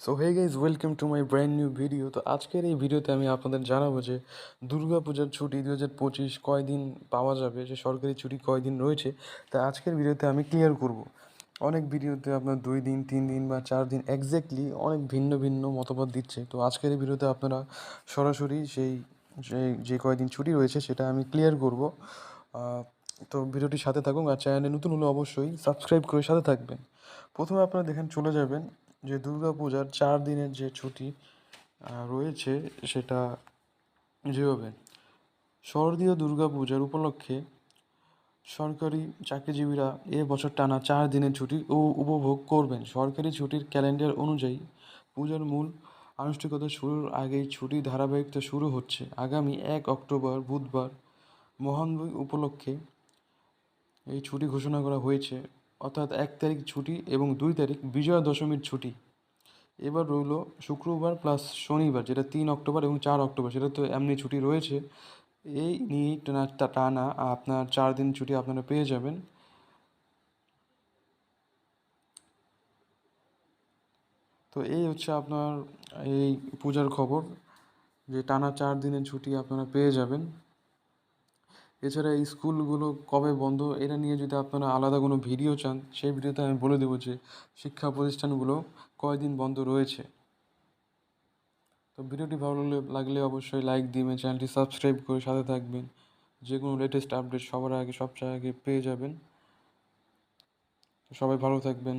So hey guys welcome to my brand new video তো আজকের এই ভিডিওতে আমি আপনাদের জানাব যে দুর্গা পূজার ছুটি দু হাজার পঁচিশ কয়দিন পাওয়া যাবে, যে সরকারি ছুটি কয়দিন রয়েছে, তা আজকের ভিডিওতে আমি ক্লিয়ার করব। অনেক ভিডিওতে আপনার দুই দিন, তিন দিন বা চার দিন এক্স্যাক্টলি অনেক ভিন্ন ভিন্ন মতামত দিচ্ছে। তো আজকের এই ভিডিওতে আপনারা সরাসরি সেই, যে কয়দিন ছুটি রয়েছে সেটা আমি ক্লিয়ার করব। তো ভিডিওটির সাথে থাকুন আর চ্যানেলে নতুন হলে অবশ্যই সাবস্ক্রাইব করে সাথে থাকবেন। প্রথমে আপনারা দেখেন চলে যাবেন যে দুর্গা পূজার চার দিনের যে ছুটি রয়েছে সেটা যেভাবে শারদীয় দুর্গা পূজার উপলক্ষে সরকারি চাকরিজীবীরা এ বছর টানা চার দিনের ছুটি ও উপভোগ করবেন। সরকারি ছুটির ক্যালেন্ডার অনুযায়ী পূজার মূল আনুষ্ঠানিকতা শুরুর আগেই ছুটি ধারাবাহিকতা শুরু হচ্ছে। আগামী এক অক্টোবর, বুধবার মহানবী উপলক্ষে এই ছুটি ঘোষণা করা হয়েছে। অর্থাৎ এক তারিখ ছুটি এবং দুই তারিখ বিজয়া দশমীর ছুটি। এবার রইল শুক্রবার প্লাস শনিবার, যেটা তিন অক্টোবর এবং চার অক্টোবর, সেটা তো এমনি ছুটি রয়েছে। এই নিয়ে টানা টানা আপনার চার দিন ছুটি আপনারা পেয়ে যাবেন। তো এই হচ্ছে আপনার এই পূজার খবর, যে টানা চার দিনের ছুটি আপনারা পেয়ে যাবেন। এছাড়া এই স্কুলগুলো কবে বন্ধ, এটা নিয়ে যদি আপনারা আলাদা কোনো ভিডিও চান, সেই ভিডিওতে আমি বলে দেবো যে শিক্ষা প্রতিষ্ঠানগুলো কয়দিন বন্ধ রয়েছে। তো ভিডিওটি ভালো লাগলে অবশ্যই লাইক দিবেন চ্যানেলটি সাবস্ক্রাইব করে সাথে থাকবেন। যে কোনো লেটেস্ট আপডেট সবার আগে, সবচেয়ে আগে পেয়ে যাবেন। সবাই ভালো থাকবেন।